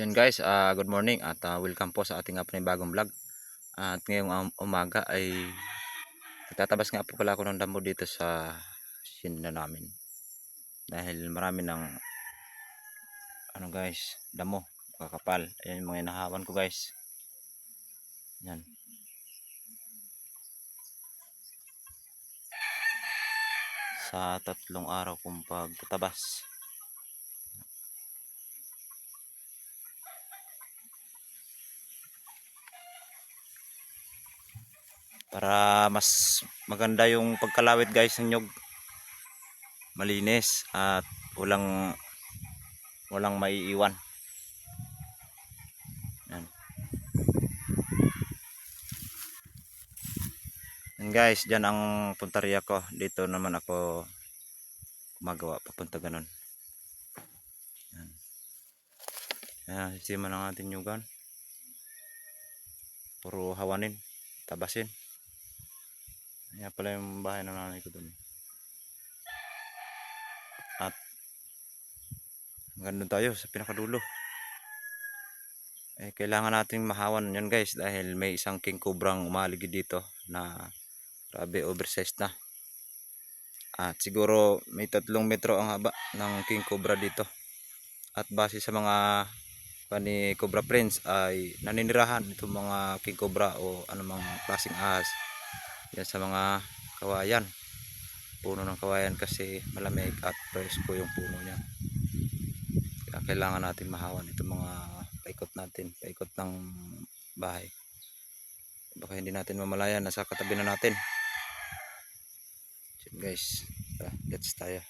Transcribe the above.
Yun guys, ah, good morning at ah, welcome po sa ating uh, panibagong vlog. At ngayong um, umaga ay nagtatabas nga po pala ako ng damo dito sa sinda namin. Dahil marami ng ano guys, damo, kakapal. Ayan yung mga inahawan ko guys. Yan. Sa tatlong araw kong pagtatabas. Para mas maganda yung pagkalawit guys ng nyog malinis at walang walang maiiwan. Yan. Yan guys dyan ang puntarya ko. Dito naman ako gumagawa papunta ganun. Yan. Yan sisima ng ating nyugan. Puro hawanin tabasin Ayan pala yung bahay ng nanay ko dun. At hanggang doon tayo sa pinakadulo. Eh, kailangan nating mahawan yan guys dahil may isang king cobrang umaligid dito na grabe oversized na. At siguro may tatlong metro ang haba ng king cobra dito. At base sa mga ni Cobra Prince ay naninirahan itong mga king cobra o anumang klaseng ahas yan sa mga kawayan. Puno ng kawayan kasi malamig at presko yung puno niya. Kaya kailangan natin mahawan itong mga paikot natin paikot ng bahay. Baka hindi natin mamalayan nasa katabi na natin. So guys. Tara let's tayo